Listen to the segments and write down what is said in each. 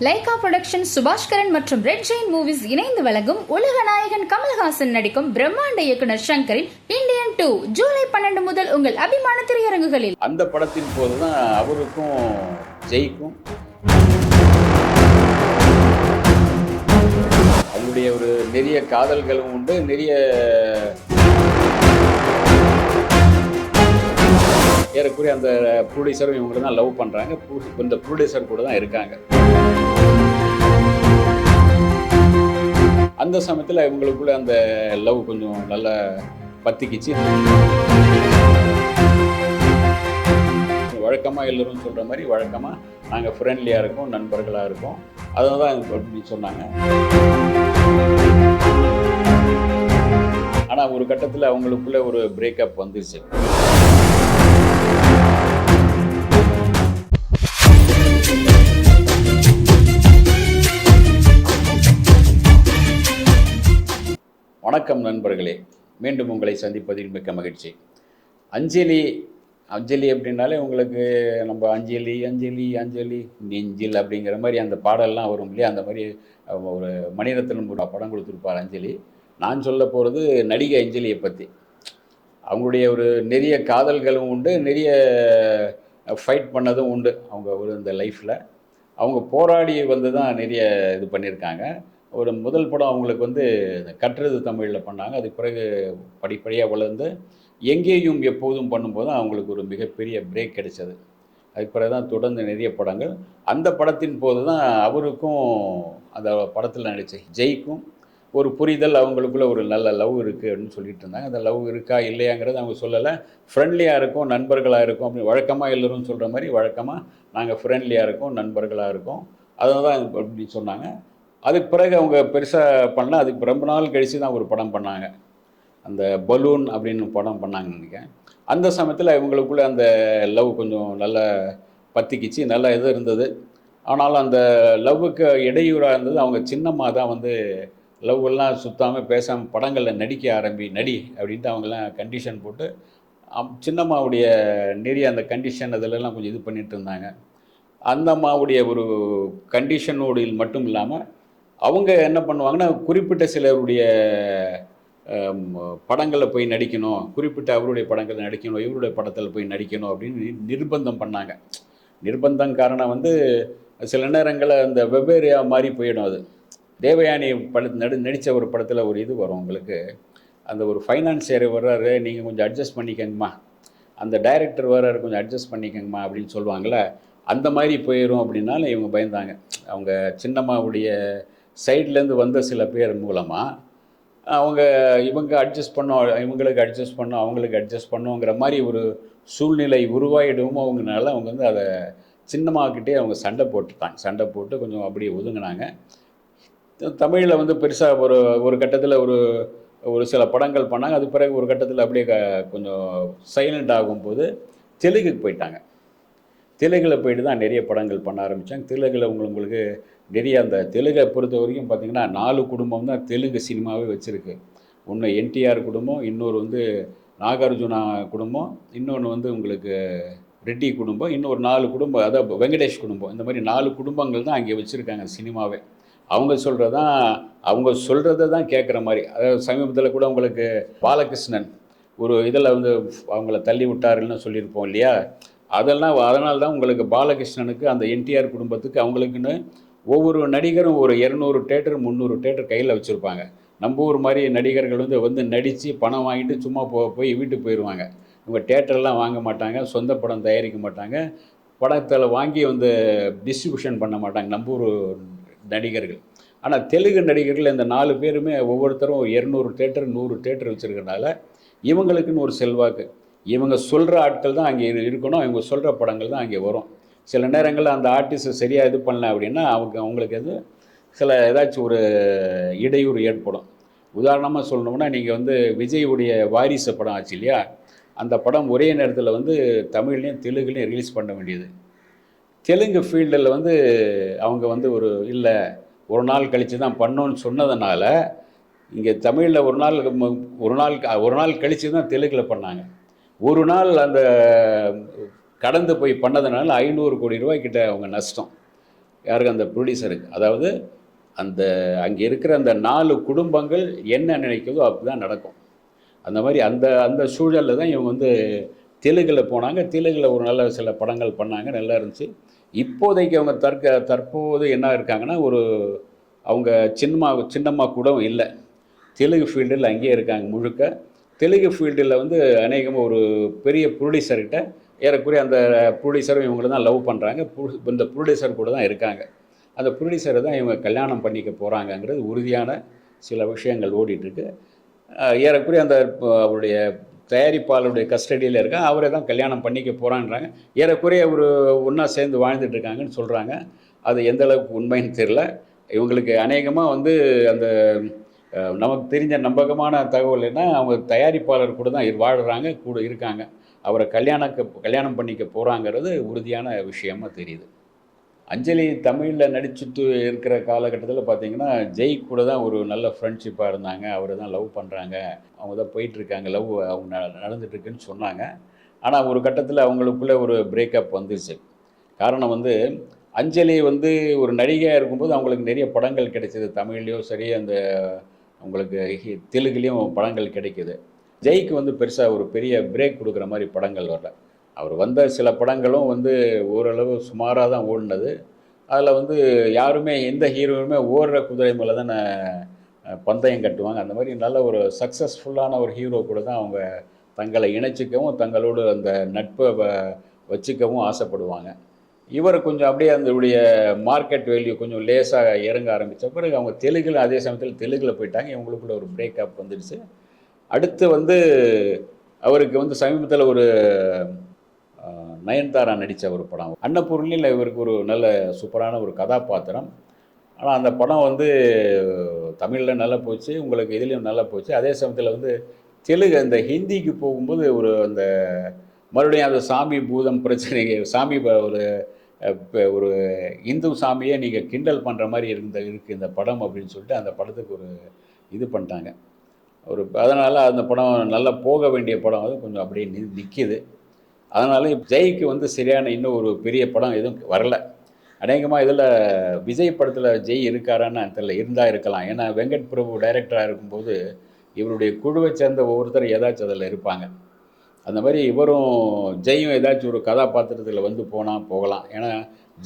Lyca production Subaskaran மற்றும் red Jain movies இணைந்து வழங்கும் உலக நாயகன் கமல்ஹாசன் நடிக்கும் பிரம்மாண்ட இயக்குனர் ஷங்கரின் இந்தியன் டூ ஜூலை பன்னெண்டு முதல் உங்கள் அபிமான திரையரங்குகளில். அந்த படத்தின் போது தான் அவருக்கும் ஜெய்க்கும் அவருடைய ஒரு நிறைய காதல்களும் உண்டு நிறைய ஏறக்குறைய அந்த ப்ரொடியூசரும் இவங்களை தான் லவ் பண்ணுறாங்க இந்த ப்ரொடியூசர் கூட தான் இருக்காங்க. அந்த சமயத்தில் இவங்களுக்குள்ள அந்த லவ் கொஞ்சம் நல்லா பத்திக்கிச்சு. வழக்கமாக எல்லோரும் சொல்கிற மாதிரி வழக்கமாக நாங்கள் ஃப்ரெண்ட்லியாக இருக்கோம் நண்பர்களாக இருக்கோம். அதை தான் அப்படின்னு சொன்னாங்க. ஆனால் ஒரு கட்டத்தில் அவங்களுக்குள்ள ஒரு பிரேக்கப் வந்துருச்சு. வணக்கம் நண்பர்களே. மீண்டும் உங்களை சந்திப்பதில் மிக்க மகிழ்ச்சி. அஞ்சலி அஞ்சலி அப்படின்னாலே உங்களுக்கு நம்ம அஞ்சலி அஞ்சலி அஞ்சலி நெஞ்சில் அப்படிங்கிற மாதிரி அந்த பாடல்லாம் வரும் இல்லையா? அந்த மாதிரி ஒரு மணிரத்னம் ஒரு படம் கொடுத்துருப்பார் அஞ்சலி. நான் சொல்ல போகிறது நடிகை அஞ்சலியை பற்றி அவங்களுடைய ஒரு நிறைய காதல்களும் உண்டு நிறைய ஃபைட் பண்ணதும் உண்டு அவங்க ஒரு இந்த லைஃப்பில் அவங்க போராடி வந்து தான் நிறைய இது பண்ணியிருக்காங்க. ஒரு முதல் படம் அவங்களுக்கு வந்து கற்றது தமிழில் பண்ணாங்க. அதுக்கு பிறகு படிப்படியாக வளர்ந்து எங்கேயும் எப்போதும் பண்ணும்போது அவங்களுக்கு ஒரு மிகப்பெரிய பிரேக் கிடைச்சது. அதுக்கு பிறகு தான் தொடர்ந்து நிறைய படங்கள். அந்த படத்தின் போது தான் அவருக்கும் அந்த படத்தில் நடித்த ஜெய்க்கும் ஒரு புரிதல் அவங்களுக்குள்ள ஒரு நல்ல லவ் இருக்குது அப்படின்னு சொல்லிட்டு இருந்தாங்க. அந்த லவ் இருக்கா இல்லையாங்கிறது அவங்க சொல்லலை. ஃப்ரெண்ட்லியாக இருக்கும் நண்பர்களாக இருக்கும் அப்படி வழக்கமாக எல்லோரும் சொல்கிற மாதிரி வழக்கமாக நாங்கள் ஃப்ரெண்ட்லியாக இருக்கோம் நண்பர்களாக இருக்கோம். அதை தான் அப்படி சொன்னாங்க. அதுக்கு பிறகு அவங்க பெருசாக பண்ணல அதுக்கு ரொம்ப நாள் கழித்து தான் ஒரு படம் பண்ணாங்க. அந்த பலூன் அப்படின்னு படம் பண்ணாங்க நினைக்கிறேன் அந்த சமயத்தில் இவங்களுக்குள்ளே அந்த லவ் கொஞ்சம் நல்லா பற்றிக்கிச்சு நல்லா இது இருந்தது. ஆனாலும் அந்த லவ்வுக்கு இடையூறாக இருந்தது. அவங்க சின்னம்மா தான் வந்து லவ் எல்லாம் பேசாமல் படங்களில் நடிக்க ஆரம்பி நடி அப்படின்ட்டு அவங்கெல்லாம் கண்டிஷன் போட்டு அம் சின்னம்மாவுடைய நிறைய அந்த கண்டிஷன் அதிலெல்லாம் கொஞ்சம் இது பண்ணிகிட்டு இருந்தாங்க. அந்த அம்மாவுடைய ஒரு கண்டிஷனோடு மட்டும் இல்லாமல் அவங்க என்ன பண்ணுவாங்கன்னா குறிப்பிட்ட சிலருடைய படங்களில் போய் நடிக்கணும் குறிப்பிட்ட அவருடைய படங்களில் நடிக்கணும் இவருடைய படத்தில் போய் நடிக்கணும் அப்படின்னு நிர்பந்தம் பண்ணாங்க. நிர்பந்தம் காரணம் வந்து சில நேரங்களில் அந்த வெவ்வேறையாக மாறி போயிடும் அது. தேவயானி பட நடி நடித்த ஒரு படத்தில் ஒரு இது வரும் உங்களுக்கு. அந்த ஒரு ஃபைனான்சியர் வர்றாரு நீங்கள் கொஞ்சம் அட்ஜஸ்ட் பண்ணிக்கங்கம்மா. அந்த டைரக்டர் வர்றாரு கொஞ்சம் அட்ஜஸ்ட் பண்ணிக்கங்கம்மா அப்படின்னு சொல்லுவாங்களே அந்த மாதிரி போயிடும் அப்படின்னாலும் இவங்க பயந்தாங்க. அவங்க சின்னம்மாவுடைய சைட்லேருந்து வந்த சில பேர் மூலமாக அவங்க இவங்க அட்ஜஸ்ட் பண்ணோம் இவங்களுக்கு அட்ஜஸ்ட் பண்ணோம் அவங்களுக்கு அட்ஜஸ்ட் பண்ணோங்கிற மாதிரி ஒரு சூழ்நிலை உருவாயிடும் அவங்கனால அவங்க வந்து அதை சின்னம்மாக்கிட்டே அவங்க சண்டை போட்டுட்டாங்க. சண்டை போட்டு கொஞ்சம் அப்படியே ஒதுங்கினாங்க. தமிழில் வந்து பெருசாக ஒரு ஒரு கட்டத்தில் ஒரு ஒரு சில படங்கள் பண்ணாங்க. அது பிறகு ஒரு கட்டத்தில் அப்படியே க கொஞ்சம் சைலண்ட் ஆகும்போது தெலுங்குக்கு போயிட்டாங்க. தெலுங்கில் போயிட்டு தான் நிறைய படங்கள் பண்ண ஆரம்பித்தாங்க தெலுங்கில் உங்களுக்கு உங்களுக்கு நிறைய அந்த தெலுங்கை பொறுத்த வரைக்கும் பார்த்திங்கன்னா நாலு குடும்பம் தான் தெலுங்கு சினிமாவே வச்சுருக்கு. ஒன்று என்டிஆர் குடும்பம் இன்னொரு வந்து நாகார்ஜுனா குடும்பம் இன்னொன்று வந்து உங்களுக்கு ரெட்டி குடும்பம் இன்னொரு நாலு குடும்பம் அதாவது வெங்கடேஷ் குடும்பம். இந்த மாதிரி நாலு குடும்பங்கள் தான் அங்கே வச்சுருக்காங்க சினிமாவே. அவங்க சொல்கிறதான் அவங்க சொல்கிறத தான் கேட்குற மாதிரி. அதாவது சமீபத்தில் கூட உங்களுக்கு பாலகிருஷ்ணன் ஒரு இதில் வந்து அவங்கள தள்ளி விட்டாருன்னு சொல்லியிருப்போம் இல்லையா? அதெல்லாம் அதனால தான் உங்களுக்கு பாலகிருஷ்ணனுக்கு அந்த என்டிஆர் குடும்பத்துக்கு அவங்களுக்குன்னு ஒவ்வொரு நடிகரும் ஒரு இரநூறு தேட்டர் முந்நூறு தேட்டர் கையில் வச்சுருப்பாங்க. நம்ம ஊர் மாதிரி நடிகர்கள் வந்து வந்து நடித்து பணம் வாங்கிட்டு சும்மா போ போய் வீட்டுக்கு போயிடுவாங்க இவங்க தேட்டர்லாம் வாங்க மாட்டாங்க சொந்த படம் தயாரிக்க மாட்டாங்க. படத்தில் வாங்கி வந்து டிஸ்ட்ரிபியூஷன் பண்ண மாட்டாங்க நம்ம ஊர் நடிகர்கள். ஆனால் தெலுங்கு நடிகர்கள் இந்த நாலு பேருமே ஒவ்வொருத்தரும் இரநூறு தேட்டர் நூறு தேட்டர் வச்சுருக்கனால இவங்களுக்குன்னு ஒரு செல்வாக்கு. இவங்க சொல்கிற ஆட்கள் தான் அங்கே இருக்கணும். இவங்க சொல்கிற படங்கள் தான் அங்கே வரும். சில நேரங்களில் அந்த ஆர்டிஸ்ட் சரியாக இது பண்ணல அப்படின்னா அவங்க அவங்களுக்கு எது சில ஏதாச்சும் ஒரு இடையூறு ஏற்படும். உதாரணமாக சொல்லணும்னா நீங்கள் வந்து விஜயுடைய வாரிசு படம் ஆச்சு இல்லையா? அந்த படம் ஒரே நேரத்தில் வந்து தமிழ்லேயும் தெலுங்குலேயும் ரிலீஸ் பண்ண வேண்டியது. தெலுங்கு ஃபீல்டில் வந்து அவங்க வந்து ஒரு இல்லை ஒரு நாள் கழித்து தான் பண்ணோன்னு சொன்னதுனால இங்கே தமிழில் ஒரு நாள் ஒரு நாள் ஒரு நாள் கழித்து தான் தெலுங்கில் பண்ணாங்க. ஒரு நாள் அந்த கடந்து போய் பண்ணதுனால ஐநூறு கோடி ரூபாய்க்கிட்ட அவங்க நஷ்டம். யாருக்கு? அந்த ப்ரொடியூசருக்கு அதாவது அந்த அங்கே இருக்கிற அந்த நாலு குடும்பங்கள் என்ன நினைக்கிறதோ அப்படி நடக்கும். அந்த மாதிரி அந்த அந்த சூழலில் தான் இவங்க வந்து தெலுங்கில் போனாங்க. தெலுங்கில் ஒரு நல்ல சில படங்கள் பண்ணாங்க. நல்லா இருந்துச்சு. இப்போதைக்கு அவங்க தற்க தற்போது என்ன இருக்காங்கன்னா ஒரு அவங்க சின்னம்மா சின்னம்மா கூட இல்லை. தெலுங்கு ஃபீல்டில் அங்கேயே இருக்காங்க முழுக்க. தெலுங்கு ஃபீல்டில் வந்து அநேகமாக ஒரு பெரிய ப்ரொடியூசர்கிட்ட ஏறக்குறைய அந்த ப்ரொடியூசரும் இவங்களை தான் லவ் பண்ணுறாங்க இந்த ப்ரொடியூசர் கூட தான் இருக்காங்க. அந்த ப்ரொடியூசரை தான் இவங்க கல்யாணம் பண்ணிக்க போகிறாங்கங்கிறது உறுதியான சில விஷயங்கள் ஓடிட்டுருக்கு. ஏறக்குறைய அந்த அவருடைய தயாரிப்பாளருடைய கஸ்டடியில் இருக்கான் அவரை தான் கல்யாணம் பண்ணிக்க போகிறான்றாங்க ஏறக்குறைய ஒரு ஒன்றா சேர்ந்து வாழ்ந்துட்டு இருக்காங்கன்னு சொல்கிறாங்க அது எந்த அளவுக்கு உண்மைன்னு தெரில இவங்களுக்கு அநேகமாக வந்து அந்த நமக்கு தெரிஞ்ச நம்பகமான தகவல் என்ன அவங்க தயாரிப்பாளர் கூட தான் வாழ்கிறாங்க கூட இருக்காங்க. அவரை கல்யாணக்கு கல்யாணம் பண்ணிக்க போகிறாங்கிறது உறுதியான விஷயமா தெரியுது. அஞ்சலி தமிழில் நடிச்சுட்டு இருக்கிற காலகட்டத்தில் பார்த்தீங்கன்னா ஜெய் கூட தான் ஒரு நல்ல ஃப்ரெண்ட்ஷிப்பாக இருந்தாங்க. அவரை தான் லவ் பண்ணுறாங்க அவங்க தான் போயிட்டுருக்காங்க. லவ் அவங்க ந- நடந்துட்டுருக்குன்னு சொன்னாங்க. ஆனால் ஒரு கட்டத்தில் அவங்களுக்குள்ளே ஒரு பிரேக்கப் வந்துருச்சு காரணம் வந்து அஞ்சலி வந்து ஒரு நடிகையாக இருக்கும்போது அவங்களுக்கு நிறைய படங்கள் கிடைச்சிது. தமிழ்லேயோ சரி அந்த உங்களுக்கு தெலுங்குலேயும் படங்கள் கிடைக்குது. ஜெய்க்கு வந்து பெருசாக ஒரு பெரிய பிரேக் கொடுக்குற மாதிரி படங்கள் வரல. அவர் வந்த சில படங்களும் வந்து ஓரளவு சுமாராக தான் ஓடினது. அதில் வந்து யாருமே எந்த ஹீரோவுமே ஓடுற குதிரை மேலே தானே பந்தயம் கட்டுவாங்க. அந்த மாதிரி நல்ல ஒரு சக்ஸஸ்ஃபுல்லான ஒரு ஹீரோ கூட தான் அவங்க தங்களை இணைச்சிக்கவும் தங்களோடு அந்த நட்பை வ- வச்சுக்கவும் ஆசைப்படுவாங்க. இவர் கொஞ்சம் அப்படியே அதனுடைய மார்க்கெட் வேல்யூ கொஞ்சம் லேசாக இறங்க ஆரம்பித்த பிறகு அவங்க தெலுங்கில் அதே சமயத்தில் தெலுங்கில் போயிட்டாங்க. இவங்களுக்குள்ள ஒரு பிரேக்கப் வந்துடுச்சு. அடுத்து வந்து அவருக்கு வந்து சமீபத்தில் ஒரு நயன்தாரா நடித்த ஒரு படம். அன்னபூர்ணியில் இவருக்கு ஒரு நல்ல சூப்பரான ஒரு கதாபாத்திரம். ஆனால் அந்த படம் வந்து தமிழில் நல்லா போச்சு உங்களுக்கு இதுலேயும் நல்லா போச்சு. அதே சமயத்தில் வந்து தெலுங்கு அந்த ஹிந்திக்கு போகும்போது ஒரு அந்த மறுபடியும் அந்த சாமி பூதம் பிரச்சனை சாமி ஒரு ஒரு இந்து சாமியை நீங்கள் கிண்டல் பண்ணுற மாதிரி இருந்த இருக்குது இந்த படம் அப்படின்னு சொல்லிட்டு அந்த படத்துக்கு ஒரு இது பண்ணிட்டாங்க. ஒரு அதனால் அந்த படம் நல்லா போக வேண்டிய படம் வந்து கொஞ்சம் அப்படியே நி நிற்கிது அதனால் ஜெய்க்கு வந்து சரியான இன்னும் ஒரு பெரிய படம் எதுவும் வரல. அநேகமாக இதில் விஜய் படத்தில் ஜெய் இருக்காரான்னு தெரியல இருந்தால் இருக்கலாம். ஏன்னா வெங்கட் பிரபு டைரக்டராக இருக்கும்போது இவருடைய குழுவை சேர்ந்த ஒவ்வொருத்தர் ஏதாச்சும் அதில் இருப்பாங்க. அந்த மாதிரி இவரும் ஜெயும் ஏதாச்சும் ஒரு கதாபாத்திரத்தில் வந்து போனால் போகலாம். ஏன்னா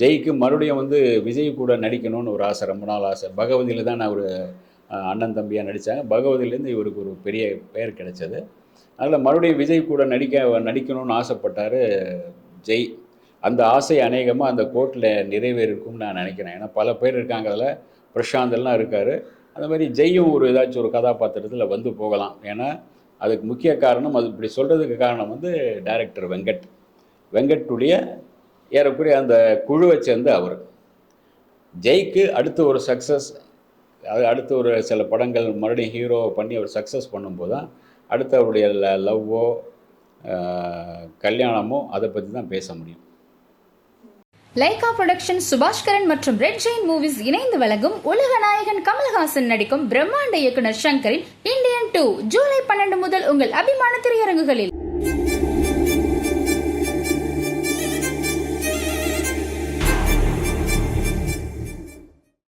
ஜெய்க்கு மறுபடியும் வந்து விஜய் கூட நடிக்கணும்னு ஒரு ஆசை ரொம்ப நாள் ஆசை. பகவதியில் தான் நான் ஒரு அண்ணன் தம்பியாக நடித்தாங்க பகவதியிலேருந்து இவருக்கு ஒரு பெரிய பெயர் கிடைச்சது. அதில் மறுபடியும் விஜய் கூட நடிக்க நடிக்கணும்னு ஆசைப்பட்டார் ஜெய். அந்த ஆசை அநேகமாக அந்த கோர்ட்டில் நிறைவேறிருக்கும்னு நான் நினைக்கிறேன். ஏன்னா பல பேர் இருக்காங்க அதில். பிரசாந்த் எல்லாம் இருக்கார். அந்த மாதிரி ஜெய்யும் ஒரு ஏதாச்சும் ஒரு கதாபாத்திரத்தில் வந்து போகலாம். ஏன்னா அதுக்கு முக்கிய காரணம் அது இப்படி சொல்கிறதுக்கு காரணம் வந்து டைரக்டர் வெங்கட். வெங்கட்டுடைய ஏறக்குறைய அந்த குழுவை சேர்ந்து அவர். ஜெய்க்கு அடுத்து ஒரு சக்ஸஸ் அது அடுத்து ஒரு சில படங்கள் மறுபடியும் ஹீரோ பண்ணி அவர் சக்ஸஸ் பண்ணும்போது தான் அடுத்து அவருடைய லவ்வோ கல்யாணமோ அதை பற்றி தான் பேச முடியும். லைகா புரொடக்ஷன் சுபாஷ்கரன் மற்றும் ரெட் ஜெயின் மூவிஸ் இணைந்து வழங்கும் உலக நாயகன் கமல்ஹாசன் நடிக்கும் பிரம்மாண்ட இயக்குனர் சங்கரின் இந்தியன் டூ ஜூலை பன்னெண்டு முதல் உங்கள் அபிமான திரையரங்குகளில்.